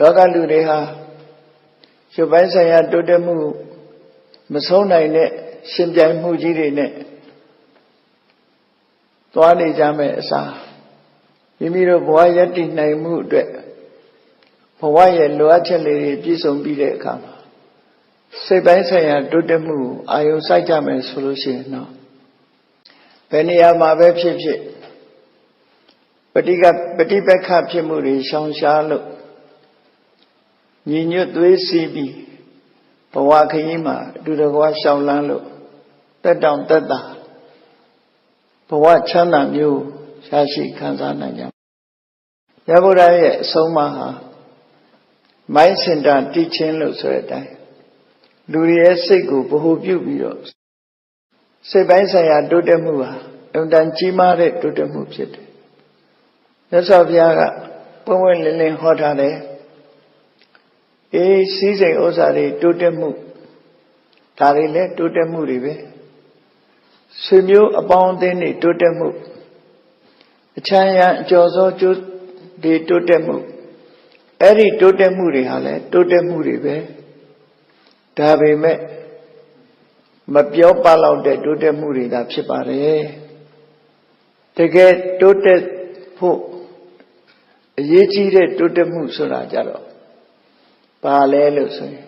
လောကလူတွေဟာရုပ်ပိုင်းဆိုင်ရာတိုးတက်မှုမဆုံးနိုင်တဲ့ရှင်ပြိုင်မှုကြီးတွေနဲ့သွားနေကြမယ်အစားမိမိတို့ဘဝရည်တည်နိုင်မှုအတွက်ဘဝရဲ့လိုအပ်ချက်လေးတွေပြည့်စုံပြီးတဲ့အခါမှာစိတ်ပိုင်းဆိုင်ရာတိုးတက်မှုကိုအာယုံစိုက်ကြမယ်ဆိုလို့ရှိရင်တော့ဘယ်နေရာမှာပဲဖြစ်ဖြစ်ပฏิကပฏิပက္ခဖြစ်မှုတွေရှောင်ရှားလို့ ညီညွတ်သွေးစီးပြီးဘဝခရီးမှာအတူတကွာရှောင်လန်းလို့တက်တောင်တက်တာဘဝချမ်းသာမျိုးရရှိခံစားနိုင်ကြရဗုဒ္ဓရဲ့အဆုံးအမဟာမိုင်းစင်တာတည်ခြင်းလို့ဆိုတဲ့အတိုင်းလူတွေရဲ့စိတ်ကိုဗဟုပြုပြီးတော့စိတ်ပိုင်းဆိုင်ရာတိုးတက်မှုဟာအမှန်တန်ကြီးမားတဲ့တိုးတက်မှုဖြစ်တယ်။မြတ်စွာဘုရားကပုံဝင်လင်းလင်းဟောထားတယ်။ အေးစည်းစိမ်ဥစ္စာတွေတိုးတက်မှုဒါတွေလည်းတိုးတက်မှုတွေပဲ။ဆွေမျိုးအပေါင်းအသင်းတွေတိုးတက်မှုအချမ်းရံအကျော်စောကျိုးတွေတိုးတက်မှုအဲ့ဒီတိုးတက်မှုတွေဟာလည်းတိုးတက်မှုတွေပဲဒါပေမဲ့မပြောပလောက်တဲ့တိုးတက်မှုတွေသာဖြစ်ပါတယ်တကယ်တိုးတက်ဖို့အရေးကြီးတဲ့တိုးတက်မှုဆိုတာကြတော့ ဘာလဲလို့ဆိုရင်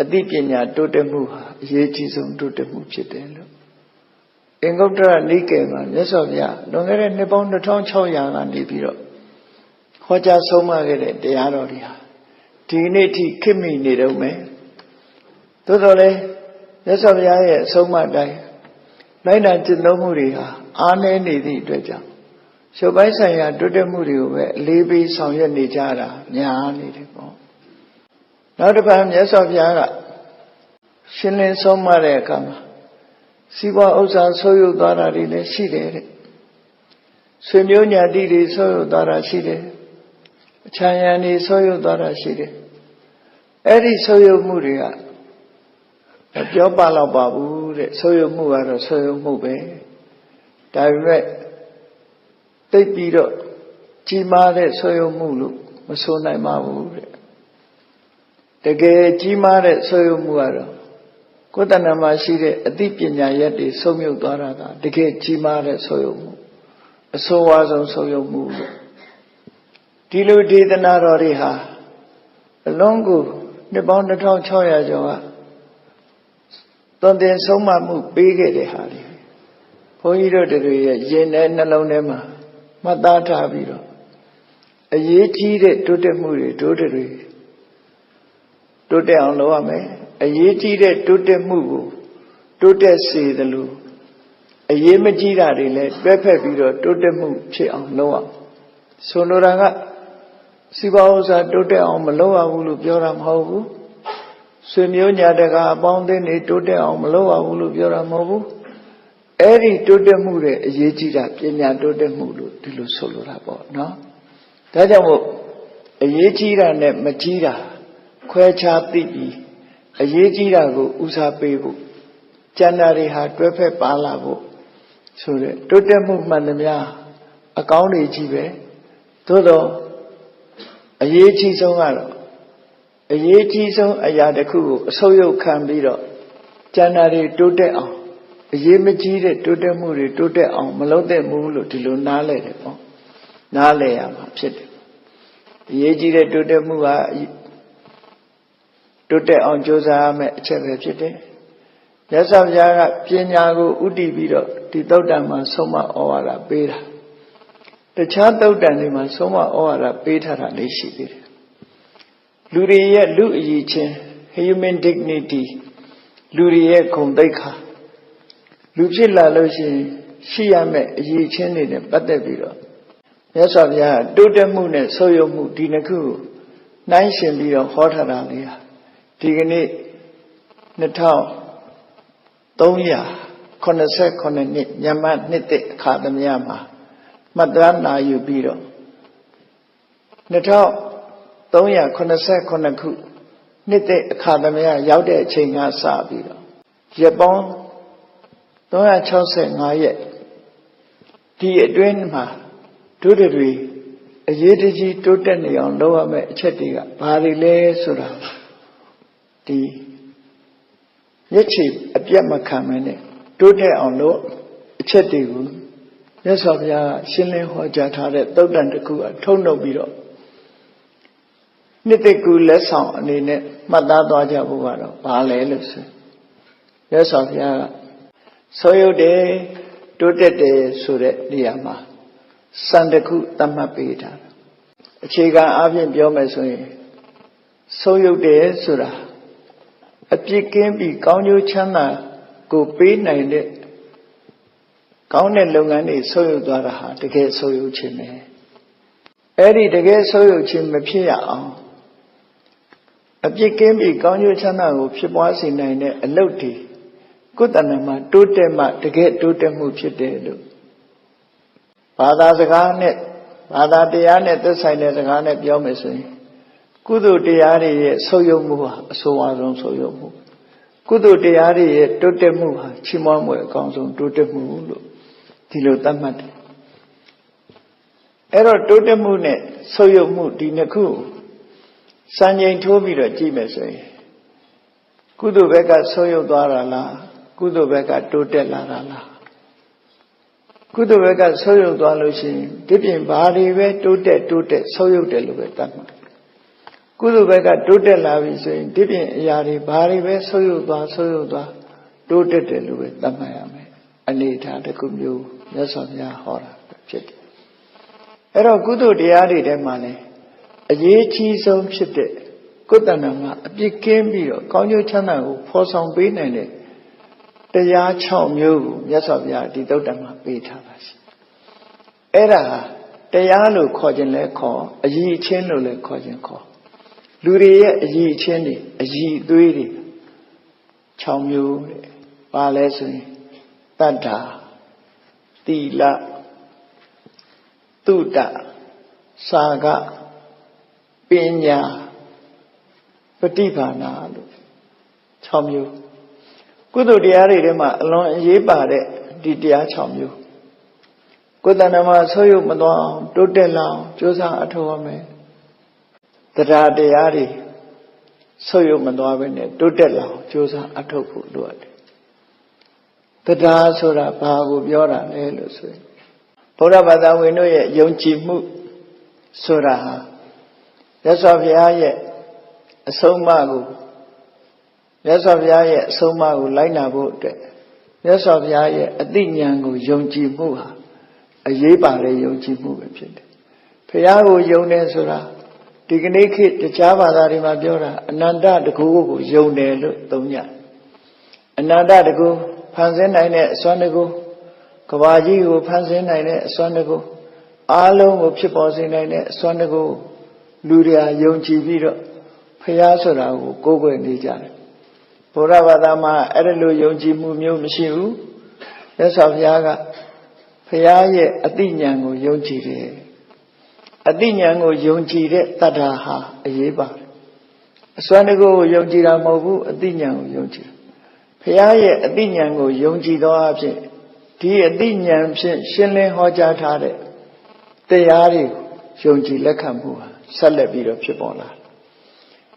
အသိပညာတိုးတက်မှုဟာအရေးကြီးဆုံးတိုးတက်မှုဖြစ်တယ်လို့အင်္ဂုတ္တရနိကေမှာမြတ်စွာဘုရားလွန်ခဲ့တဲ့နှစ်ပေါင်း2600ကနေပြီးတော့ဟောကြားဆုံးမခဲ့တဲ့တရားတော်တွေဟာဒီနေ့ထိခေတ်မီနေတော့မယ်သို့တော်လည်းမြတ်စွာဘုရားရဲ့အဆုံးအမတိုင်းလိုက်နာကျင့်သုံးမှုတွေဟာအားနည်းနေသည့်အတွက်ကြောင့်ရှုပ်ပိုင်းဆိုင်ရာတိုးတက်မှုတွေကိုပဲအလေးပေးဆောင်ရွက်နေကြတာများနေတယ်ပေါ့ နောက်တစ်ပတ်မြတ်စွာဘုရားကရှင်းလင်းဆုံးမတဲ့အခါမှာစီးပွားဥစ္စာဆိုးရုပ်သွားတာတွေလည်းရှိတယ်တဲ့ဆွေမျိုးညာတိတွေဆိုးရုပ်သွားတာရှိတယ်အချမ်းရံတွေဆိုးရုပ်သွားတာရှိတယ်အဲ့ဒီဆိုးရုပ်မှုတွေကမပြောပါတော့ပါဘူးတဲ့ဆိုးရုပ်မှုကတော့ဆိုးရုပ်မှုပဲဒါပေမဲ့တိတ်ပြီးတော့ကြီးမားတဲ့ဆိုးရုပ်မှုလို့မဆိုနိုင်ပါဘူးတဲ့ တကယ်ကြီးမားတဲ့ဆိုးရုပ်မှုကတော့ကိုယ်တဏ္ဍာမှာရှိတဲ့အသိပညာရက်တွေဆုံးမြုပ်သွားတာကတကယ်ကြီးမားတဲ့ဆိုးရုပ်မှုအဆိုးဝါးဆုံးဆိုးရုပ်မှုလို့ဒီလိုဒေသနာတော်တွေဟာအလုံးကိုနှစ်ပေါင်း2600ကျော်ကသွန်သင်ဆုံးမမှုပေးခဲ့တဲ့ဟာတွေဘုန်းကြီးတို့တွေရဲ့ရင်ထဲနှလုံးထဲမှာမှတ်သားထားပြီးတော့အရေးကြီးတဲ့တိုးတက်မှုတွေတိုးတက် တွေတိုးတက်အောင်လုပ်ရမယ်အရေးကြီးတဲ့တိုးတက်မှုကိုတိုးတက်စေသလိုအရေးမကြီးတာတွေလည်းတွဲဖက်ပြီးတော့တိုးတက်မှုဖြစ်အောင်လုပ်အောင်ဆိုလိုတာကစီပါဥစ္စာတိုးတက်အောင်မလုပ်ရဘူးလို့ပြောတာမဟုတ်ဘူးဆွေမျိုးညာတကအပေါင်းအသင်းတွေတိုးတက်အောင်မလုပ်ရဘူးလို့ပြောတာမဟုတ်ဘူးအဲ့ဒီတိုးတက်မှုတွေအရေးကြီးတာပညာတိုးတက်မှုလို့ဒီလိုဆိုလိုတာပေါ့နော်ဒါကြောင့်မို့အရေးကြီးတာနဲ့မကြီးတာ ခွဲခြားသိပြီးအရေးကြီးတာကိုဦးစားပေးဖို့ကျန်တာတွေဟာတွဲဖက်ပါလာဖို့ဆိုတဲ့တိုးတက်မှုမှန်သမျှအကောင်းတွေကြီးပဲသို့တော့အရေးကြီးဆုံးကတော့အရေးကြီးဆုံးအရာတစ်ခုကိုအဆုပ်ယုတ်ခံပြီးတော့ကျန်တာတွေတိုးတက်အောင်အရေးမကြီးတဲ့တိုးတက်မှုတွေတိုးတက်အောင်မလုပ်တဲ့ဘူးလို့ဒီလိုနားလဲတယ်ပေါ့နားလဲရမှာဖြစ်တယ်အရေးကြီးတဲ့တိုးတက်မှုက တိုးတက်အောင်ကြိုးစားရမယ်အချက်ပဲဖြစ်တယ်မြတ်စွာဘုရားကပညာကိုဥတည်ပြီးတော့ဒီသုတ်တံမှာဆုံးမဩဝါဒပေးတာတခြားသုတ်တံတွေမှာဆုံးမဩဝါဒပေးထားတာလေးရှိသေးတယ်လူတွေရဲ့လူအရေးချင်း human dignity လူတွေရဲ့ဂုဏ်သိက္ခာလူဖြစ်လာလို့ရှိရင်ရှိရမယ့်အရေးချင်းတွေနဲ့ပတ်သက်ပြီးတော့မြတ်စွာဘုရားတိုးတက်မှုနဲ့ဆိုးရုံမှုဒီနှစ်ခုကိုနှိုင်းရှင်ပြီးတော့ဟောထားတာလေးဟာ ဒီကနေ့2389နှစ်မြန်မာနှစ်သက်အခါသမယမှာမှတ်သားနာယူပြီးတော့2389ခုနှစ်သက်အခါသမယရောက်တဲ့အချိန်ကစပြီးတော့ရက်ပေါင်း365ရက်ဒီအတွင်းမှာဒုဒတွေအရေးတကြီးတိုးတက်နေအောင်လုပ်ရမယ့်အချက်တွေကဘာတွေလဲဆိုတာ ဒီမျက်ခြေအပြတ်မခံမနဲ့တိုးတက်အောင်လို့အချက်တွေကိုမြတ်စွာဘုရားရှင်းလင်းဟောကြားထားတဲ့သုတ်တန်တစ်ခုအထုံနှုတ်ပြီးတော့နှစ်သက်ကူလက်ဆောင်အနေနဲ့မှတ်သားသွားကြဖို့ကတော့ဘာလဲလို့ဆိုမြတ်စွာဘုရားကဆိုရုပ်တယ်တိုးတက်တယ်ဆိုတဲ့နေရာမှာစံတစ်ခုသတ်မှတ်ပေးထားတာအခြေခံအားဖြင့်ပြောမယ်ဆိုရင်ဆိုရုပ်တယ်ဆိုတာ အပြစ်ကင်းပြီးကောင်းကျိုးချမ်းသာကိုပေးနိုင်တဲ့ကောင်းတဲ့လုပ်ငန်းတွေဆုပ်ယုပ်သွားတာဟာတကယ်ဆုပ်ယုပ်ခြင်းပဲအဲ့ဒီတကယ်ဆုပ်ယုပ်ခြင်းမဖြစ်ရအောင်အပြစ်ကင်းပြီးကောင်းကျိုးချမ်းသာကိုဖြစ်ပွားစေနိုင်တဲ့အလုပ်တွေကိုယ်တဏ္ဍာမှာတိုးတက်မှတကယ်တိုးတက်မှုဖြစ်တယ်လို့ဘာသာစကားနဲ့ဘာသာတရားနဲ့သက်ဆိုင်တဲ့စကားနဲ့ပြောမယ်ဆိုရင် ကုသိုလ်တရားတွေရဲ့ဆုပ်ယုပ်မှုဟာအဆိုးအဆုံးဆုပ်ယုပ်မှုကုသိုလ်တရားတွေရဲ့တိုးတက်မှုဟာချီးမွမ်းမှုအကောင်းဆုံးတိုးတက်မှုလို့ဒီလိုသတ်မှတ်တယ်အဲ့တော့တိုးတက်မှုနဲ့ဆုပ်ယုပ်မှုဒီနှစ်ခုစံချိန်ထိုးပြီးတော့ကြည့်မယ်ဆိုရင်ကုသိုလ်ဘက်ကဆုပ်ယုပ်သွားတာလားကုသိုလ်ဘက်ကတိုးတက်လာတာလားကုသိုလ်ဘက်ကဆုပ်ယုပ်သွားလို့ရှိရင်ဒီပြင်ဘာတွေပဲတိုးတက်တိုးတက်ဆုပ်ယုပ်တယ်လို့ပဲသတ်မှတ် ကုသိုလ်ဘက်ကတိုးတက်လာပြီဆိုရင်ဒီပြင်အရာတွေဘာတွေပဲဆုပ်ယုပ်သွားဆုပ်ယုပ်သွားတိုးတက်တယ်လို့ပဲသတ်မှတ်ရမယ်အနေထားတစ်ခုမျိုးမြတ်စွာဘုရားဟောတာဖြစ်တယ်အဲ့တော့ကုသိုလ်တရားတွေထဲမှာလည်းအရေးကြီးဆုံးဖြစ်တဲ့ကုသဏ္ဍာမှာအပြစ်ကင်းပြီးတော့ကောင်းကျိုးချမ်းသာကိုဖော်ဆောင်ပေးနိုင်တဲ့တရား6မျိုးကိုမြတ်စွာဘုရားဒီတုတ်တံမှာပေးထားပါရှိအဲ့ဒါဟာတရားလို့ခေါ်ခြင်းလဲခေါ်အည်အချင်းလို့လဲခေါ်ခြင်းခေါ် လူတွေရဲ့အည်အချင်းတွေအည်အသွေးတွေ6မျိုးတဲ့ပါလဲဆိုရင်တတ္တာတိလတုတ္တစာကပညာပฏิဘာနာလို့6မျိုးကုသိုလ်တရားတွေထဲမှာအလွန်အရေးပါတဲ့ဒီတရား6မျိုးကိုယ်တဏ္ဍမှာဆွေးရုပ်မသွားအောင်တိုးတက်လာအောင်ကြိုးစားအထောက်အမယ် တရားတရားတွေဆွေးရုပ်မသွားဘဲနဲ့တိုးတက်လာအောင်ကြိုးစားအထောက်ဖို့လိုအပ်တယ်တရားဆိုတာဘာကိုပြောတာလဲလို့ဆိုရင်ဘုရားဘာသာဝင်တို့ရဲ့ယုံကြည်မှုဆိုတာဟာရသော်ဘုရားရဲ့အဆုံးအမကိုမြတ်စွာဘုရားရဲ့အဆုံးအမကိုလိုက်နာဖို့အတွက်မြတ်စွာဘုရားရဲ့အသိဉာဏ်ကိုယုံကြည်မှုဟာအရေးပါတဲ့ယုံကြည်မှုပဲဖြစ်တယ်။ဘုရားကိုယုံတယ်ဆိုတာ ဒီကနေ့ခေတ်တခြားဘာသာတွေမှာပြောတာအနန္တတကူကိုယုံတယ်လို့သုံးကြ။အနန္တတကူဖန်ဆင်းနိုင်တဲ့အစွမ်းတကူကဘာကြီးကိုဖန်ဆင်းနိုင်တဲ့အစွမ်းတကူအားလုံးကိုဖြစ်ပေါ်စေနိုင်တဲ့အစွမ်းတကူလူတွေဟာယုံကြည်ပြီးတော့ဖះဆိုတာကိုကိုးကွယ်နေကြတယ်ဘုရားဘာသာမှာအဲ့ဒါလိုယုံကြည်မှုမျိုးမရှိဘူးမြတ်စွာဘုရားကဖះရဲ့အတိညာဏ်ကိုယုံကြည်တယ် အတိညာဏ်ကိုယုံကြည်တဲ့တတ္ထာဟာအရေးပါတယ်အစွမ်းတကူကိုယုံကြည်တာမဟုတ်ဘူးအတိညာဏ်ကိုယုံကြည်ဖះရဲ့အတိညာဏ်ကိုယုံကြည်သောအဖြစ်ဒီအတိညာဏ်ဖြင့်ရှင်းလင်းဟောကြားထားတဲ့တရားတွေယုံကြည်လက်ခံမှုဟာဆက်လက်ပြီးတော့ဖြစ်ပေါ်လာ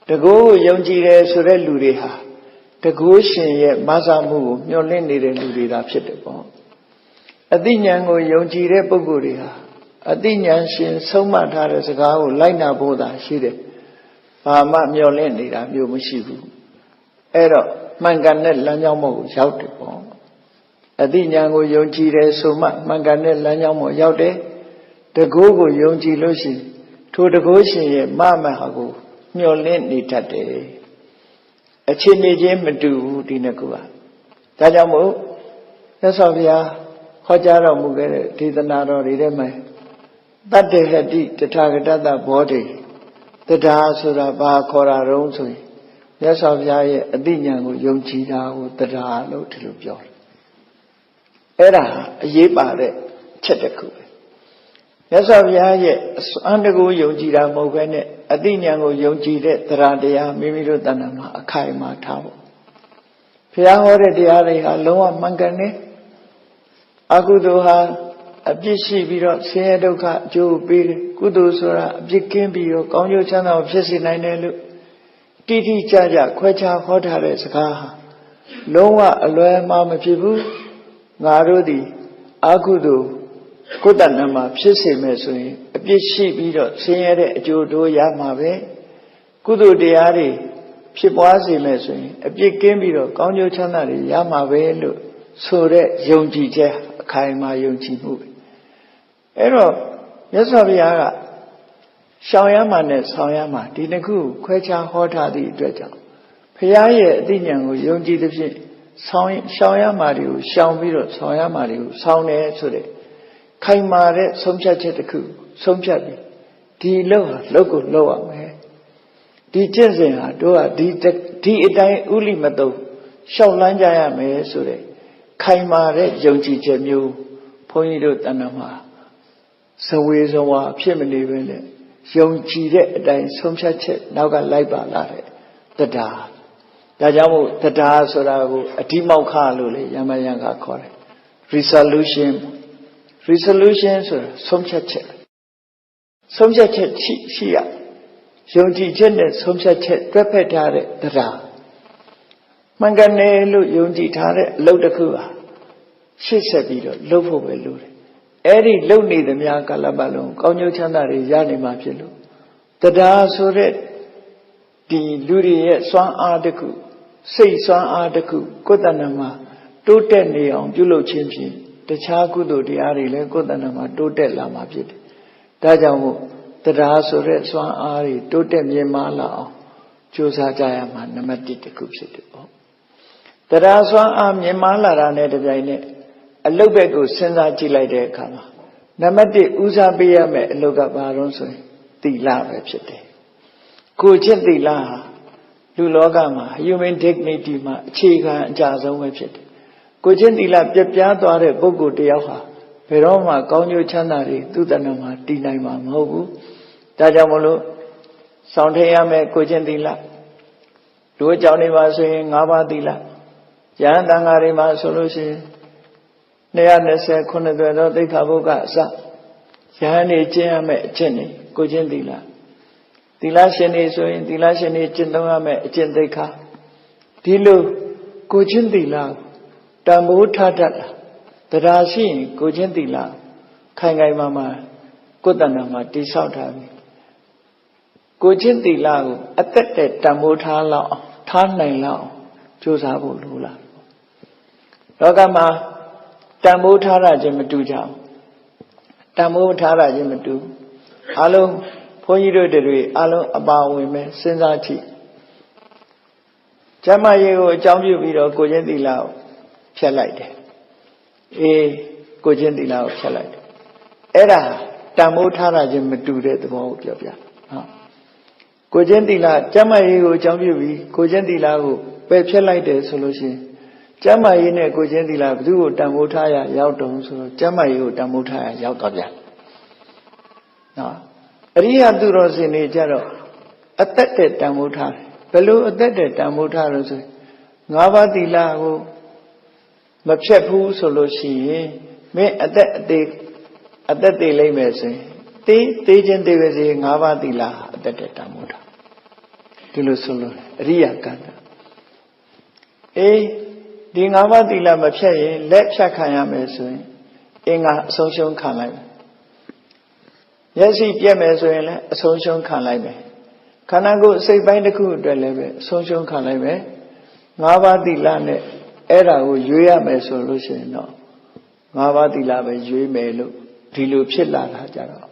တကူကိုယုံကြည်တယ်ဆိုတဲ့လူတွေဟာတကူရှင်ရဲ့မဆာမှုကိုမျှော်လင့်နေတဲ့လူတွေသာဖြစ်တယ်ပေါ့အသိဉာဏ်ကိုယုံကြည်တဲ့ပုဂ္ဂိုလ်တွေဟာ အသိဉာဏ်ရှင် ဆုံးမထားတဲ့စကားကိုလိုက်နာဖို့သာရှိတယ်ဘာမှမျှော်လင့်နေတာမျိုးမရှိဘူးအဲ့တော့မှန်ကန်တဲ့လမ်းကြောင်းပေါ်ကိုရောက်တယ်ပေါ့အသိဉာဏ်ကိုယုံကြည်တယ်ဆိုမှမှန်ကန်တဲ့လမ်းကြောင်းပေါ်ရောက်တယ်တကူကိုယုံကြည်လို့ရှိရင်ထိုတကူရှင်ရဲ့မမဟာကိုမျောလင့်နေတတ်တယ်အခြေအနေချင်းမတူဘူးဒီနှစ်ခုကဒါကြောင့်မို့သစ္စာဘုရားဟောကြားတော်မူခဲ့တဲ့ဒေသနာတော်တွေထဲမှာ တတ္တဟတိတထာဂတတဘောဓိတရားဆိုတာဘာခေါ်တာတုံးဆိုရင်မြတ်စွာဘုရားရဲ့အသိဉာဏ်ကိုယုံကြည်တာကိုတရားလို့ဒီလိုပြောတယ်အဲ့ဒါအရေးပါတဲ့ချက်တစ်ခုပဲမြတ်စွာဘုရားရဲ့အစွမ်းတကူယုံကြည်တာမဟုတ်ဘဲနဲ့အသိဉာဏ်ကိုယုံကြည်တဲ့တရားတရားမိမိတို့တဏ္ဍာမှာအခိုင်အမာထားဖို့ဘုရားဟောတဲ့တရားတွေဟာလုံးဝမှန်ကန်တယ်အကုသိုလ်ဟာ အပြစ်ရှိပြီးတော့ဆင်းရဲဒုက္ခအကျိုးပေးတယ်ကုသိုလ်ဆိုတာအပြစ်ကင်းပြီးတော့ကောင်းကျိုးချမ်းသာကိုဖြစ်စေနိုင်တယ်လို့တိတိကျကျခွဲခြားဟောထားတဲ့စကားဟာလုံးဝအလွယ်မှားမဖြစ်ဘူးငါတို့သည်အကုသိုလ်ကိုယ်တဏ္ဍမှာဖြစ်စေမယ်ဆိုရင်အပြစ်ရှိပြီးတော့ဆင်းရဲတဲ့အကျိုးတို့ရမှာပဲကုသိုလ်တရားတွေဖြစ်ပွားစေမယ်ဆိုရင်အပြစ်ကင်းပြီးတော့ကောင်းကျိုးချမ်းသာတွေရမှာပဲလို့ဆိုတဲ့ယုံကြည်ချက်အခိုင်အမာယုံကြည်မှုပဲ အဲ့တော့မြတ်စွာဘုရားကရှောင်ရမှာနဲ့ဆောင်ရမှာဒီနှစ်ခုခွဲခြားဟောထားသည့်အတွက်ကြောင့်ဘုရားရဲ့အသိဉာဏ်ကိုယုံကြည်သဖြင့်ဆောင်ရှောင်ရမှာတွေကိုရှောင်ပြီးတော့ဆောင်ရမှာတွေကိုဆောင်တယ်ဆိုတဲ့ခိုင်မာတဲ့ဆုံးဖြတ်ချက်တစ်ခုဆုံးဖြတ်ပြီးဒီလောက်ဟာလောက်ကိုလောက်ရမယ်ဒီကျင့်စဉ်ဟာတို့ကဒီဒီအတိုင်းဥလိမတုံရှောက်လန်းကြရမယ်ဆိုတဲ့ခိုင်မာတဲ့ယုံကြည်ချက်မျိုးဘုန်းကြီးတို့တဏ္ဍမှာ ဇဝေဇဝါဖြစ်မနေပဲနဲ့ယုံကြည်တဲ့အတိုင်းဆုံးဖြတ်ချက်နောက်ကလိုက်ပါလာတဲ့တရားဒါကြောင့်မို့တရားဆိုတာကိုအတိမောက်ခလို့လေယမယံကခေါ်တယ် resolution resolution ဆိုတာဆုံးဖြတ်ချက်ဆုံးဖြတ်ချက်ရှိရှိရယုံကြည်ချက်နဲ့ဆုံးဖြတ်ချက်တွဲဖက်ထားတဲ့တရားမှန်ကန်တယ်လို့ယုံကြည်ထားတဲ့အလုပ်တစ်ခုဟာရှေ့ဆက်ပြီးတော့လုပ်ဖို့ပဲလိုတယ် အဲ့ဒီလုပ်နေသမျှကာလပတ်လုံးကောင်းကျိုးချမ်းသာတွေရနေမှာဖြစ်လို့တရားဆိုတဲ့ဒီလူတွေရဲ့စွမ်းအားတစ်ခုစိတ်စွမ်းအားတစ်ခုကိုယ်တဏ္ဍမှာတိုးတက်နေအောင်ပြုလုပ်ခြင်းဖြင့်တခြားကုသိုလ်တရားတွေလည်းကိုယ်တဏ္ဍမှာတိုးတက်လာမှာဖြစ်တယ်။ဒါကြောင့်မို့တရားဆိုတဲ့စွမ်းအားတွေတိုးတက်မြင့်မားလာအောင်ကြိုးစားကြရမှာနံပါတ်1တစ်ခုဖြစ်တယ်ပေါ့။တရားစွမ်းအားမြင့်မားလာတာနဲ့တပြိုင်နက် အလုတ်ဘက်ကိုစဉ်းစားကြည့်လိုက်တဲ့အခါမှာနံပါတ်1ဦးစားပေးရမယ့်အလုတ်ကဘာလို့ဆိုရင်သီလပဲဖြစ်တယ်။ကိုချင်းသီလဟာလူလောကမှာ human dignity မှာအခြေခံအကြဆုံးပဲဖြစ်တယ်။ကိုချင်းသီလပြပြားသွားတဲ့ပုဂ္ဂိုလ်တယောက်ဟာဘယ်တော့မှကောင်းကျိုးချမ်းသာတွေသူ့တဏ္ဍာမှာတည်နိုင်မှာမဟုတ်ဘူး။ဒါကြောင့်မလို့စောင့်ထရမယ်ကိုချင်းသီလလူအကြောင်းတွေမှာဆိုရင်၅ပါးသီလယဟန်တန်ဃာတွေမှာဆိုလို့ရှိရင် 220ခုနှစ်သွဲသောသိက္ခာပုဒ်ကအစယဟန်နေကျင့်ရမယ်အကျင့်တွေကိုချင်းသီလသီလရှင်တွေဆိုရင်သီလရှင်တွေကျင့်သုံးရမယ်အကျင့်သိက္ခာဒီလိုကိုချင်းသီလတန်ဖိုးထားတတ်တာတရားရှိရင်ကိုချင်းသီလခိုင်ခိုင်မာမာကိုယ်တဏ္ဍာမှာတိဆောက်ထားပြီကိုချင်းသီလကိုအသက်တဲ့တန်ဖိုးထားလောက်အောင်ထားနိုင်လောက်အောင်ကြိုးစားဖို့လိုလားလောကမှာ တန်ဖိုးထားတာချင်းမတူကြဘူးတန်ဖိုးထားတာချင်းမတူအလုံးဘုန်းကြီးတို့တွေအလုံးအပါဝင်ပဲစဉ်းစားကြည့်ကျမရေကိုအကြောင်းပြုပြီးတော့ကိုချင်းသီလကိုဖျက်လိုက်တယ်အေးကိုချင်းသီလကိုဖျက်လိုက်တယ်အဲ့ဒါတန်ဖိုးထားတာချင်းမတူတဲ့သဘောကိုပြောပြဟုတ်ကိုချင်းသီလကျမရေကိုအကြောင်းပြုပြီးကိုချင်းသီလကိုပယ်ဖျက်လိုက်တယ်ဆိုလို့ရှိရင် ကျမ်းမာရေးနဲ့ကိုချင်းသီလဘသူ့ကိုတန်ဖိုးထားရရောက်တုံဆိုတော့ကျမ်းမာရေးကိုတန်ဖိုးထားရရောက်တော့ပြန်နော်အရိယသူတော်စင်တွေကြတော့အသက်တဲ့တန်ဖိုးထားတယ်ဘယ်လိုအသက်တဲ့တန်ဖိုးထားလို့ဆိုငါးပါးသီလကိုမဖြတ်ဘူးဆိုလို့ရှိရင်မင်းအသက်အသေးအသက်သေးလိမ့်မယ်ဆိုရင်တေးသေးချင်းသေးပါစေငါးပါးသီလအသက်တဲ့တန်ဖိုးထားဒီလိုဆိုလို့အရိယကံအေး ဒီငါးပါးသီလမဖြတ်ရင်လက်ဖြတ်ခံရမယ်ဆိုရင်အင်္ဂါအဆုံးရှုံးခံလိုက်မယ်မျက်စိပြက်မယ်ဆိုရင်လည်းအဆုံးရှုံးခံလိုက်မယ်ခန္ဓာကိုယ်အစိတ်ပိုင်းတစ်ခုအတွက်လည်းပဲအဆုံးရှုံးခံလိုက်မယ်ငါးပါးသီလနဲ့အဲ့ဒါကိုရွေးရမယ်ဆိုလို့ရှိရင်တော့ငါးပါးသီလပဲရွေးမယ်လို့ဒီလိုဖြစ်လာတာကြတော့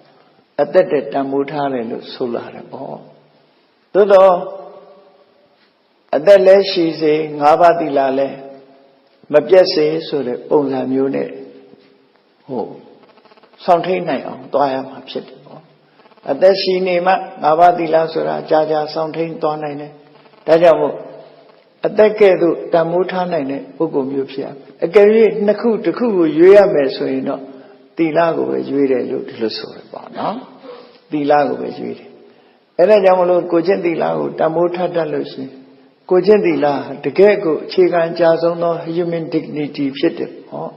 အသက်တဲ့တန်မိုးထားတယ်လို့ဆိုလာတယ်ပေါ့သို့တော့အသက်လည်းရှိစေငါးပါးသီလလည်း မပြတ်စေဆိုတဲ့ပုံစံမျိုးနဲ့ဟိုဆောင်ထိန်နိုင်အောင်သွားရမှာဖြစ်တယ်ပေါ့အသက်ရှိနေမှငါးပါးသီလဆိုတာကြာကြာဆောင်ထိန်သွားနိုင်တယ်ဒါကြောင့်မို့အသက်ကဲ့သို့တန်မိုးထားနိုင်တဲ့ပုဂ္ဂိုလ်မျိုးဖြစ်ရမယ်အကယ်၍နှစ်ခုတစ်ခုကိုရွေးရမယ်ဆိုရင်တော့သီလကိုပဲရွေးတယ်လို့ဒီလိုဆိုရပါနော်သီလကိုပဲရွေးတယ်အဲ့ဒါကြောင့်မလို့ကိုချင်းသီလကိုတန်မိုးထားတတ်လို့ရှိရင် ကိုချင်းသီလတကယ်ကိုအခြေခံအကြဆုံးသော human dignity ဖြစ်တယ်ဟော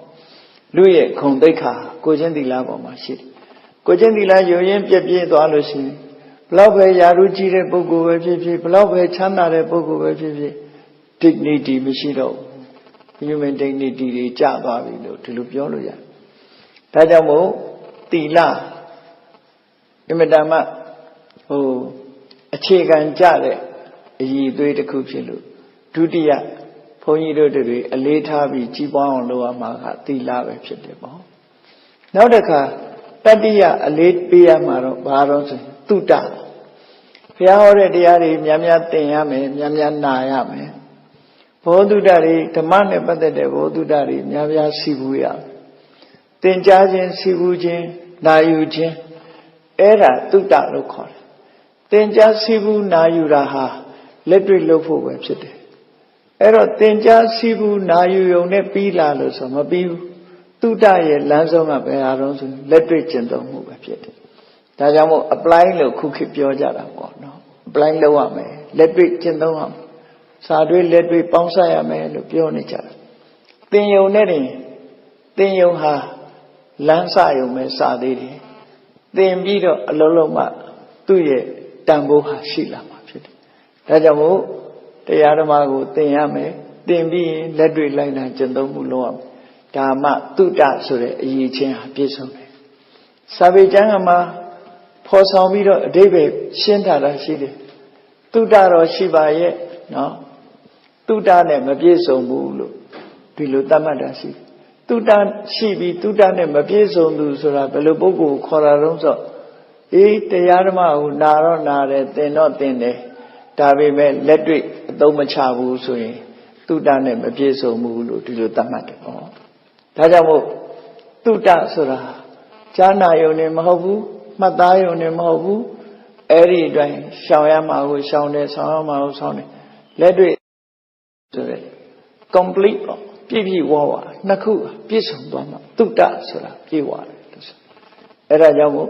လူရဲ့ခုံတိတ်ခါကိုချင်းသီလပေါ်မှာရှိတယ်ကိုချင်းသီလယုံရင်ပြည့်ပြည့်သွားလို့ရှိရင်ဘလောက်ပဲယာရုကြီးတဲ့ပုဂ္ဂိုလ်ပဲဖြစ်ဖြစ်ဘလောက်ပဲချမ်းသာတဲ့ပုဂ္ဂိုလ်ပဲဖြစ်ဖြစ် dignity မရှိတော့ဘူး human dignity တွေကျသွားပြီလို့ဒီလိုပြောလို့ရတယ်ဒါကြောင့်မို့သီလအင်မတန်မှဟိုအခြေခံကြတဲ့ အည်အသွေးတစ်ခုဖြစ်လို့ဒုတိယဘုန်းကြီးတို့တွေအလေးထားပြီးကြီးပွားအောင်လုပ်ရမှာကသီလပဲဖြစ်တယ်ပေါ့နောက်တစ်ခါတတိယအလေးပေးရမှာတော့ဘာတော့ဆိုရင်တုတ္တဘုရားဟောတဲ့တရားတွေများများသင်ရမယ်များများနာရမယ်ဘောဓုတ္တတွေဓမ္မနဲ့ပတ်သက်တဲ့ဘောဓုတ္တတွေများများစီဘူးရသင်ကြားခြင်းစီဘူးခြင်းနာယူခြင်းအဲ့ဒါတုတ္တလို့ခေါ်တယ်သင်ကြားစီဘူးနာယူတာဟာ လက်တွေ့လုပ်ဖို့ပဲဖြစ်တယ်အဲ့တော့သင်ကြားစီဘူးနာယူုံနဲ့ပြီးလာလို့ဆိုမပြီးဘူးတုတ္တရဲ့လမ်းဆုံးကဘယ်ဟာတော့ဆိုလက်တွေ့ကျင့်သုံးမှုပဲဖြစ်တယ်ဒါကြောင့်မို့ apply လို့ခုခေတ်ပြောကြတာပေါ့နော် apply လုပ်ရမယ်လက်တွေ့ကျင့်သုံးရမယ်စာတွေလက်တွေပေါင်းစပ်ရမယ်လို့ပြောနေကြတာသင်ယုံနဲ့တင်သင်ယုံဟာလမ်းစယုံပဲစသေးတယ်သင်ပြီးတော့အလုံးလုံးမှသူ့ရဲ့တန်ဖိုးဟာရှိလာမှာဖြစ်တယ် ဒါကြောင့်မို့တရားဓမ္မကိုသင်ရမယ်သင်ပြီးရင်လက်တွေလိုက်တာကျင့်သုံးမှုလုပ်ရမယ်ဒါမှတုတ္တဆိုတဲ့အရေးချင်းဟာပြည့်စုံတယ်စာပေကျမ်းကမှာဖော်ဆောင်ပြီးတော့အတိပ္ပယ်ရှင်းထားတာရှိတယ်တုတ္တတော့ရှိပါရဲ့နော်တုတ္တနဲ့မပြည့်စုံဘူးလို့ဒီလိုသတ်မှတ်တာရှိတယ်တုတ္တရှိပြီးတုတ္တနဲ့မပြည့်စုံသူဆိုတာဘယ်လိုပုဂ္ဂိုလ်ခေါ်တာတော့ဆိုအေးတရားဓမ္မကိုနာတော့နာတယ်သင်တော့သင်တယ် ဒါပေမဲ့လက်တွေ့အသုံးမချဘူးဆိုရင်တုတ္တနဲ့မပြည့်စုံဘူးလို့ဒီလိုသတ်မှတ်တယ်ပေါ့ဒါကြောင့်မို့တုတ္တဆိုတာဈာနာယုံနေမဟုတ်ဘူးမှတ်သားယုံနေမဟုတ်ဘူးအဲ့ဒီအတိုင်းရှောင်ရမှာကိုရှောင်တယ်ဆောင်ရမှာကိုဆောင်တယ်လက်တွေ့ဆိုရဲ complete ပေါ့ပြည့်ပြည့်ဝဝနှစ်ခုပြည့်စုံသွားမှာတုတ္တဆိုတာပြည့်ဝတယ်လို့ဆိုအဲ့ဒါကြောင့်မို့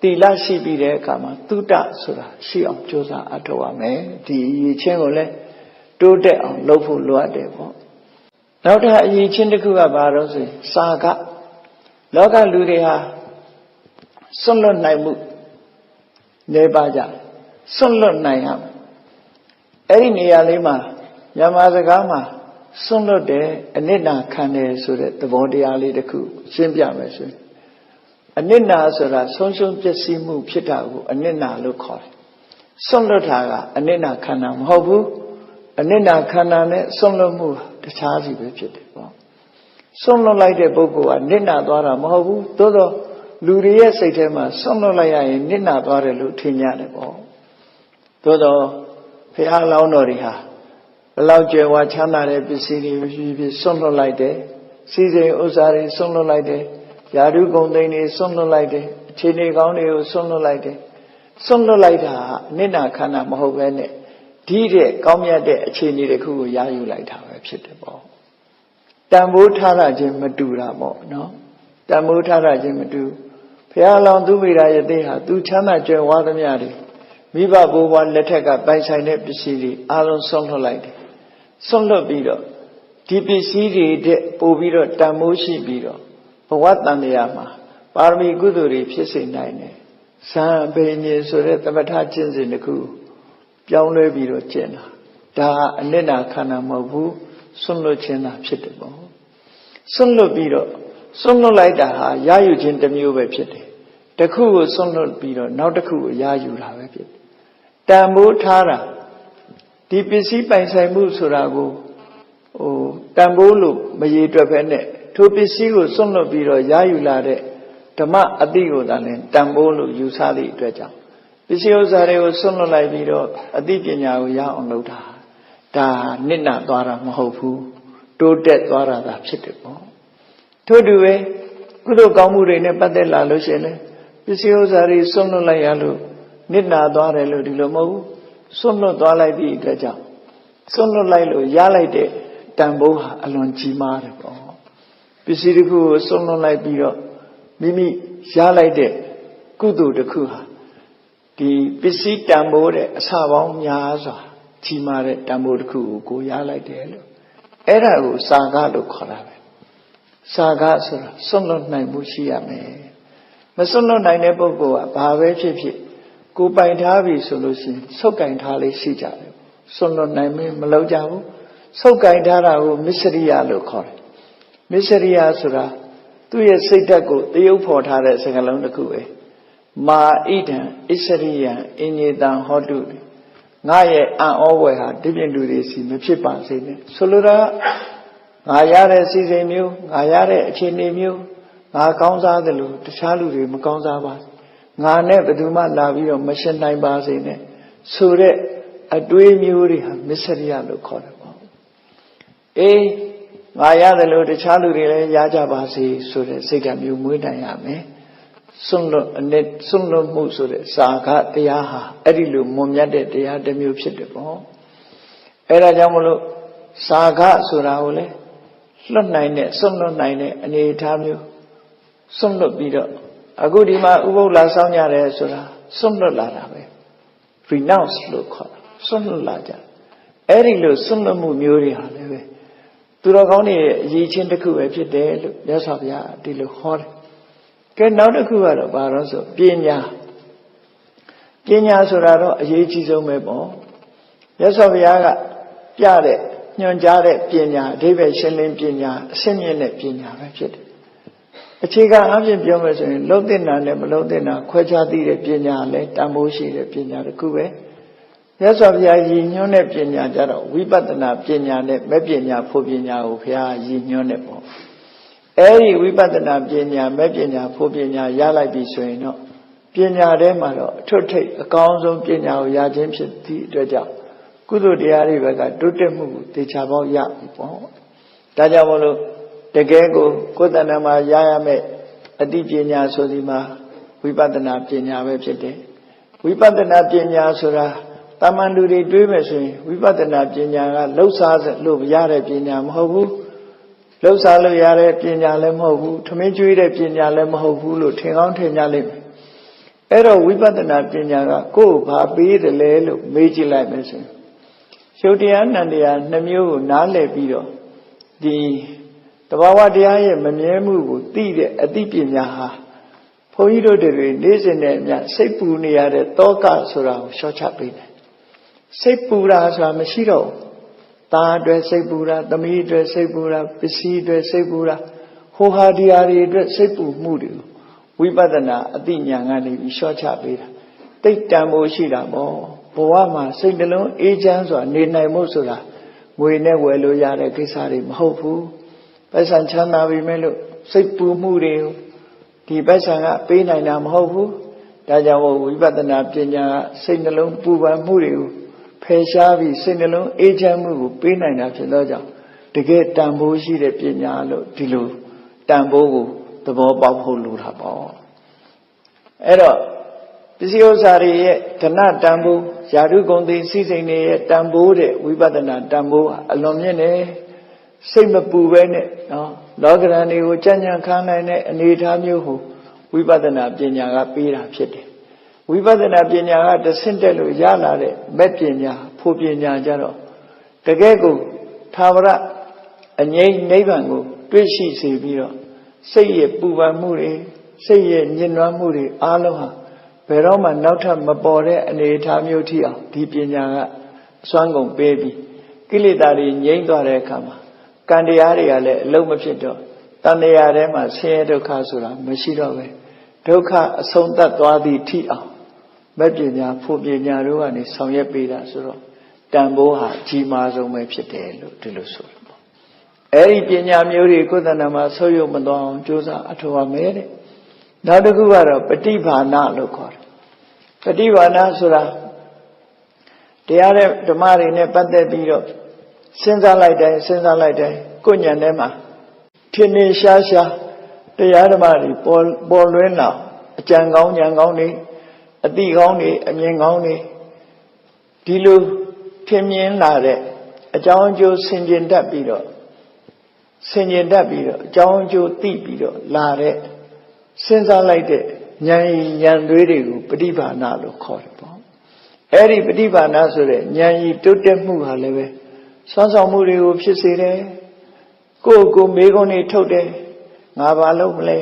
တီလရှိပြီးတဲ့အခါမှာတုတ္တဆိုတာရှိအောင်ကြိုးစားအထောက်ရမယ်ဒီအရေးချင်းကိုလည်းတိုးတက်အောင်လုပ်ဖို့လိုအပ်တယ်ပေါ့နောက်ထပ်အရေးချင်းတစ်ခုကဘာလို့ဆိုရင်စာကလောကလူတွေဟာစွန့်လွတ်နိုင်မှုနေပါကြစွန့်လွတ်နိုင်ရမယ်အဲ့ဒီနေရာလေးမှာမြန်မာစကားမှာစွန့်လွတ်တယ်အနစ်နာခံတယ်ဆိုတဲ့သဘောတရားလေးတစ်ခုရှင်းပြမယ်ဆိုရင် အနစ်နာဆိုတာဆုံးရှုံးပျက်စီးမှုဖြစ်တာကိုအနစ်နာလို့ခေါ်တယ်စွန့်လွတ်တာကအနစ်နာခံတာမဟုတ်ဘူးအနစ်နာခံတာနဲ့စွန့်လွတ်မှုတခြားစီပဲဖြစ်တယ်ပေါ့စွန့်လွတ်လိုက်တဲ့ပုဂ္ဂိုလ်ကနစ်နာသွားတာမဟုတ်ဘူးသို့တော့လူတွေရဲ့စိတ်ထဲမှာစွန့်လွတ်လိုက်ရရင်နစ်နာသွားတယ်လို့ထင်ကြတယ်ပေါ့သို့တော့ဖះလောင်းတော်တွေဟာဘလောက်ကြွယ်ဝချမ်းသာတဲ့ပစ္စည်းတွေဖြစ်ဖြစ်စွန့်လွတ်လိုက်တယ်စီစဉ်ဥစ္စာတွေစွန့်လွတ်လိုက်တယ် ယာဓုဂုံသိန်းတွေစွန့်လွတ်လိုက်တယ်အခြေအနေကောင်းတွေကိုစွန့်လွတ်လိုက်တယ်စွန့်လွတ်လိုက်တာအနစ်နာခန္ဓာမဟုတ်ပဲနဲ့ဒီတဲ့ကောင်းမြတ်တဲ့အခြေအနေတစ်ခုကိုရယူလိုက်တာပဲဖြစ်တယ်ပေါ့တန်ဖိုးထားတာချင်းမတူတာပေါ့နော်တန်ဖိုးထားတာချင်းမတူဘုရားလောင်းသူမိရာယသိဟာသူချမ်းသာကြွယ်ဝသမျှတွေမိဘဘိုးဘွားလက်ထက်ကပိုင်ဆိုင်တဲ့ပစ္စည်းတွေအားလုံးဆုံးလွတ်လိုက်တယ်ဆုံးလွတ်ပြီးတော့ဒီပစ္စည်းတွေတဲ့ပို့ပြီးတော့တန်မိုးရှိပြီးတော့ ဘဝတန်တရားမှာပါရမီကုသိုလ်တွေဖြစ်စေနိုင်တယ်ဇံအပေညင်ဆိုတဲ့သမထကျင့်စဉ်တစ်ခုပြောင်းလဲပြီးတော့ကျင့်တာဒါအနစ်နာခန္ဓာမဟုတ်ဘူးဆွန့်လွတ်ခြင်းသာဖြစ်တယ်ပေါ့ဆွန့်လွတ်ပြီးတော့ဆွန့်လွတ်လိုက်တာဟာရယူခြင်းတစ်မျိုးပဲဖြစ်တယ်တစ်ခုကိုဆွန့်လွတ်ပြီးတော့နောက်တစ်ခုကိုရယူတာပဲဖြစ်တယ်တန်ဖိုးထားတာဒီပစ္စည်းပိုင်ဆိုင်မှုဆိုတာကိုဟိုတန်ဖိုးလို့မရေတွက်ဖဲနဲ့ ထိုပစ္စည်းကိုစွန့်လွတ်ပြီးတော့ရယူလာတဲ့ဓမ္မအတိကိုသာလဲတန်ဖိုးလို့ယူဆသည့်အတွက်ကြောင့်ပစ္စည်းဥစ္စာတွေကိုစွန့်လွတ်လိုက်ပြီးတော့အသိပညာကိုရအောင်လုပ်တာဒါနစ်နာသွားတာမဟုတ်ဘူးတိုးတက်သွားတာသာဖြစ်တယ်ပေါ့ထို့တူပဲကုသိုလ်ကောင်းမှုတွေနဲ့ပတ်သက်လာလို့ရှိရင်လေပစ္စည်းဥစ္စာတွေစွန့်လွတ်လိုက်ရလို့နစ်နာသွားတယ်လို့ဒီလိုမဟုတ်ဘူးစွန့်လွတ်သွားလိုက်သည့်အတွက်ကြောင့်စွန့်လွတ်လိုက်လို့ရလိုက်တဲ့တန်ဖိုးဟာအလွန်ကြီးမားတယ်ပေါ့ ပစ္စည်းတစ်ခုကိုစွန့်လွတ်လိုက်ပြီးတော့မိမိရလိုက်တဲ့ကုသိုလ်တစ်ခုဟာဒီပစ္စည်းတန်ဖိုးတဲ့အစပေါင်းများစွာကြီးမားတဲ့တန်ဖိုးတစ်ခုကိုကိုရလိုက်တယ်လို့အဲ့ဒါကိုစာကလို့ခေါ်တာပဲစာကဆိုတာစွန့်လွတ်နိုင်မှုရှိရမယ်မစွန့်လွတ်နိုင်တဲ့ပုဂ္ဂိုလ်ကဘာပဲဖြစ်ဖြစ်ကိုယ်ပိုင်ထားပြီဆိုလို့ရှိရင်ဆုတ်ကင်ထားလေးရှိကြတယ်စွန့်လွတ်နိုင်မင်းမလုပ်ကြဘူးဆုတ်ကင်ထားတာကိုမစ္စရိယလို့ခေါ်တယ် မစ္စရိယဆိုတာသူ့ရဲ့စိတ်ဓာတ်ကိုတယုတ်ဖော်ထားတဲ့စကားလုံးတစ်ခုပဲမာဣဒံဣစရိယံအင်ညေတံဟောတုငါရဲ့အံ့ဩဝယ်ဟာဒီပြင်လူတွေစီမဖြစ်ပါစေနဲ့ဆိုလိုတာငါရတဲ့စီစဉ်မျိုးငါရတဲ့အခြေအနေမျိုးငါကောင်းစားတယ်လို့တခြားလူတွေမကောင်းစားပါငါနဲ့ဘယ်သူမှလာပြီးတော့မရှင်းနိုင်ပါစေနဲ့ဆိုတဲ့အတွေးမျိုးတွေဟာမစ္စရိယလို့ခေါ်တယ်ပေါ့အေး ငါရတယ်လို့တခြားလူတွေလည်းရကြပါစေဆိုတဲ့စိတ်ကမျိုးမွေးနိုင်ရမယ်စွန့်လွတ်အနဲ့စွန့်လွတ်မှုဆိုတဲ့စာကတရားဟာအဲ့ဒီလိုမွန်မြတ်တဲ့တရားတစ်မျိုးဖြစ်တယ်ပေါ့အဲ့ဒါကြောင့်မလို့စာကဆိုတာကိုလေလွတ်နိုင်တဲ့စွန့်လွတ်နိုင်တဲ့အနေအထားမျိုးစွန့်လွတ်ပြီးတော့အခုဒီမှာဥပုပ်လာဆောင်ကြတယ်ဆိုတာစွန့်လွတ်လာတာပဲ renounce လို့ခေါ်တာစွန့်လွတ်လာကြအဲ့ဒီလိုစွန့်လွတ်မှုမျိုးတွေဟာလည်းပဲ သူတော်ကောင်းတွေရဲ့အရေးချင်းတစ်ခုပဲဖြစ်တယ်လို့မြတ်စွာဘုရားဒီလိုဟောတယ်ကဲနောက်တစ်ခုကတော့ဘာလို့ဆိုပညာပညာဆိုတာတော့အရေးကြီးဆုံးပဲပေါ့မြတ်စွာဘုရားကပြတဲ့ညွှန်ကြားတဲ့ပညာအဓိပ္ပာယ်ရှင်းလင်းပညာအစင်းမြင့်တဲ့ပညာပဲဖြစ်တယ်အခြေခံအပြင်ပြောမယ်ဆိုရင်လုံးတဲ့နာနဲ့မလုံးတဲ့နာခွဲခြားသိတဲ့ပညာလည်းတန်ဖိုးရှိတဲ့ပညာတစ်ခုပဲ မြတ်စွာဘုရားရည်ညွှန်းတဲ့ပညာကြတော့ဝိပဿနာပညာနဲ့မဲ့ပညာဖို့ပညာကိုဘုရားရည်ညွှန်းတဲ့ပေါ့အဲဒီဝိပဿနာပညာမဲ့ပညာဖို့ပညာရလိုက်ပြီဆိုရင်တော့ပညာထဲမှာတော့အထွတ်ထိပ်အကောင်းဆုံးပညာကိုရခြင်းဖြစ်သည့်အတွက်ကြောင့်ကုသိုလ်တရားတွေဘက်ကတိုးတက်မှုကိုတေချာပေါက်ရပြီပေါ့ဒါကြောင့်မလို့တကယ်ကိုကိုယ်တဏ္ဍမှာရရမယ့်အတိပညာဆိုဒီမှာဝိပဿနာပညာပဲဖြစ်တယ်ဝိပဿနာပညာဆိုတာ တာမန်လူတွေတွေးမယ်ဆိုရင်ဝိပဿနာပညာကလှုပ်ရှားလို့ရတဲ့ပညာမဟုတ်ဘူးလှုပ်ရှားလို့ရတဲ့ပညာလည်းမဟုတ်ဘူးထမင်းကျွေးတဲ့ပညာလည်းမဟုတ်ဘူးလို့ထင်ကောင်းထင်ကြလိမ့်မယ်အဲ့တော့ဝိပဿနာပညာကကိုယ်ဘာပေးတယ်လဲလို့မေးကြည့်လိုက်မယ်ဆိုရင်ရှုပ်တရားနံတရားနှမျိုးကိုနားလည်ပြီးတော့ဒီတဘာဝတရားရဲ့မမြဲမှုကိုသိတဲ့အသိပညာဟာဘုန်းကြီးတို့တွေနေ့စဉ်နဲ့အမျှစိတ်ပူနေရတဲ့တောကဆိုတာကိုရှော့ချပေးတယ် စိတ်ပူတာဆိုတာမရှိတော့ဘူး။သားအတွက်စိတ်ပူတာသမီးအတွက်စိတ်ပူတာပစ္စည်းအတွက်စိတ်ပူတာဟိုဟာဒီဟာတွေအတွက်စိတ်ပူမှုတွေဝိပဿနာအသိဉာဏ်ကနေပြီးရှော့ချပေးတာတိတ်တန်ဖို့ရှိတာပေါ့ဘဝမှာစိတ်နှလုံးအေးချမ်းစွာနေနိုင်ဖို့ဆိုတာငွေနဲ့ဝယ်လို့ရတဲ့ကိစ္စတွေမဟုတ်ဘူးပိုက်ဆံချမ်းသာပြီမဲ့လို့စိတ်ပူမှုတွေဒီပိုက်ဆံကပေးနိုင်တာမဟုတ်ဘူးဒါကြောင့်ဝိပဿနာပညာကစိတ်နှလုံးပူပန်မှုတွေကို ဖယ်ရှားပြီးစိတ်နှလုံးအေးချမ်းမှုကိုပေးနိုင်တာဖြစ်သောကြောင့်တကယ်တန်ဖိုးရှိတဲ့ပညာလို့ဒီလိုတန်ဖိုးကိုသဘောပေါက်ဖို့လိုတာပေါ့အဲ့တော့ပစ္စည်းဥစ္စာတွေရဲ့ဓနတန်ဖိုးယာဓုဂုံသိစိစိန်တွေရဲ့တန်ဖိုးတဲ့ဝိပဿနာတန်ဖိုးအလွန်မြင့်တယ်စိတ်မပူပဲနဲ့နော်လောကရန်တွေကိုကြံ့ကြံ့ခန်းနိုင်တဲ့အနေအထားမျိုးကိုဝိပဿနာပညာကပေးတာဖြစ်တယ် ဝိပဿနာပညာကတဆင့်တက်လို့ရလာတဲ့မဲ့ပညာဖို့ပညာကြတော့တကယ်ကိုသာဝရအငြိမ့်နိဗ္ဗာန်ကို တွေ့ရှိစေပြီးတော့စိတ်ရဲ့ပူပန်မှုတွေစိတ်ရဲ့ညှဉ်းနှွမ်းမှုတွေအားလုံးဟာဘယ်တော့မှနောက်ထပ်မပေါ်တဲ့အနေအထားမျိုးထိအောင်ဒီပညာကအစွမ်းကုန်ပေးပြီးကိလေသာတွေငြိမ့်သွားတဲ့အခါမှာကံတရားတွေကလည်းအလုံးမဖြစ်တော့တန်တရားထဲမှာဆင်းရဲဒုက္ခဆိုတာမရှိတော့ပဲဒုက္ခအဆုံးသတ်သွားသည့်ထိအောင် မဲ့ပညာဖို့ပညာတို့ကနေဆောင်ရွက်ပေးတာဆိုတော့တန်ဖိုးဟာအကြီးမားဆုံးပဲဖြစ်တယ်လို့ဒီလိုဆိုလို့ပေါ့အဲ့ဒီပညာမျိုးတွေကိုယ်တဏ္ဍမှာဆုပ်ယုပ်မသွားအောင်ကြိုးစားအထောက်အမယ်တဲ့နောက်တစ်ခုကတော့ပฏิဘာနာလို့ခေါ်တယ်ပฏิဘာနာဆိုတာတရားတဲ့ဓမ္မတွေနဲ့ပတ်သက်ပြီးတော့စဉ်းစားလိုက်တိုင်းစဉ်းစားလိုက်တိုင်းကိုယ်ညံထဲမှာထင်နေရှားရှားတရားဓမ္မတွေပေါ်ပေါ်လွင်လာအကြံကောင်းဉာဏ်ကောင်းတွေ အတိကောင်းတွေအမြင်ကောင်းတွေဒီလိုထင်မြင်လာတဲ့အကြောင်းအကျိုးဆင်ခြင်တတ်ပြီးတော့ဆင်ခြင်တတ်ပြီးတော့အကြောင်းအကျိုးသိပြီးတော့လာတဲ့စဉ်းစားလိုက်တဲ့ဉာဏ်ဉာဏ်တွေးတွေကိုပฏิဘာနာလို့ခေါ်တယ်ပေါ့အဲ့ဒီပฏิဘာနာဆိုတဲ့ဉာဏ်ဤတိုးတက်မှုဟာလည်းပဲစွမ်းဆောင်မှုတွေကိုဖြစ်စေတယ်ကိုယ့်ကိုယ်မေးခွန်းတွေထုတ်တယ်ငါဘာလုပ်မလဲ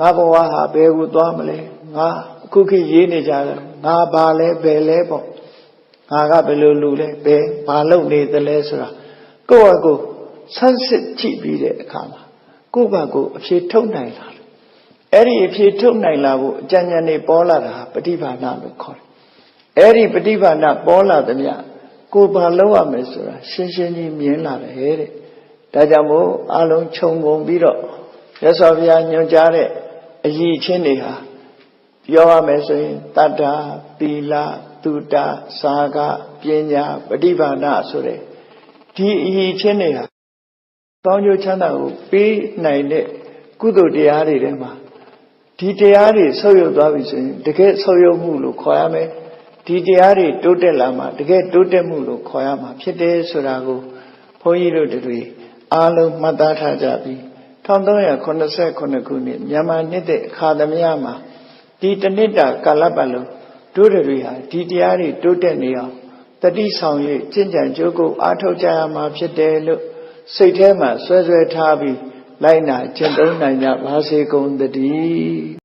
ငါဘဝဟာဘယ်ကိုသွားမလဲငါ အခုခေတ်ရေးနေကြတယ်ငါဘာလဲဘယ်လဲပေါ့ငါကဘယ်လိုလူလဲဘယ်ဘာလုပ်နေသလဲဆိုတာကိုယ့်အကိုဆန်းစစ်ကြည့်ပြီးတဲ့အခါမှာကိုယ့်ဘက်ကိုအဖြေထုတ်နိုင်လာတယ်အဲ့ဒီအဖြေထုတ်နိုင်လာဖို့အကြံဉာဏ်တွေပေါ်လာတာပฏิဘာနာလို့ခေါ်တယ်အဲ့ဒီပฏิဘာနာပေါ်လာသမျှကိုယ်ဘာလုပ်ရမယ်ဆိုတာရှင်းရှင်းကြီးမြင်လာတယ်တဲ့ဒါကြောင့်မို့အလုံးခြုံငုံပြီးတော့ရသော်ဘုရားညွှန်ကြားတဲ့အရေးချင်းတွေဟာ ပြောရမယ်ဆိုရင်တတ္တာပီလာတုတ္တစာကပညာပฏิဘာနာဆိုတဲ့ဒီအရေးချင်းတွေဟာကောင်းကျိုးချမ်းသာကိုပေးနိုင်တဲ့ကုသိုလ်တရားတွေထဲမှာဒီတရားတွေဆုပ်ယုပ်သွားပြီဆိုရင်တကယ်ဆုပ်ယုပ်မှုလို့ခေါ်ရမယ်ဒီတရားတွေတိုးတက်လာမှတကယ်တိုးတက်မှုလို့ခေါ်ရမှာဖြစ်တယ်ဆိုတာကိုဘုန်းကြီးတို့တွေအားလုံးမှတ်သားထားကြပြီး1389ခုနှစ်မြန်မာနှစ်တဲ့အခါသမယမှာ ဒီတနစ်တာကာလပတ်လုံးတို့တွေဟာဒီတရားတွေတိုးတက်နေအောင်တတိဆောင်၍ကျင့်ကြံကြိုးကိုအားထုတ်ကြရမှာဖြစ်တယ်လို့စိတ်ထဲမှာဆွဲဆွဲထားပြီးလိုက်နာကျင့်သုံးနိုင်ကြပါစေကုန်သတည်း